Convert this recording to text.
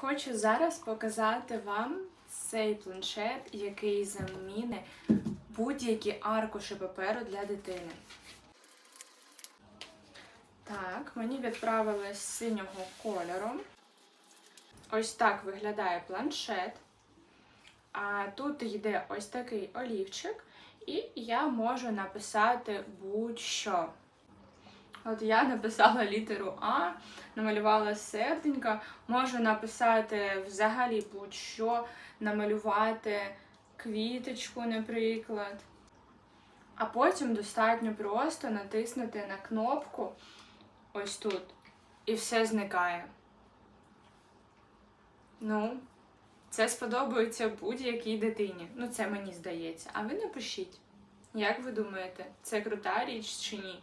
Хочу зараз показати вам цей планшет, який замінить будь-які аркуші паперу для дитини. Так, мені відправили з синього кольору. Ось так виглядає планшет. А тут йде ось такий олівчик, і я можу написати будь-що. От я написала літеру А, намалювала серденько, можу написати взагалі будь-що, намалювати квіточку, наприклад. А потім достатньо просто натиснути на кнопку ось тут, і все зникає. Ну, це сподобається будь-якій дитині. Ну, це мені здається. А ви напишіть, як ви думаєте, це крута річ чи ні?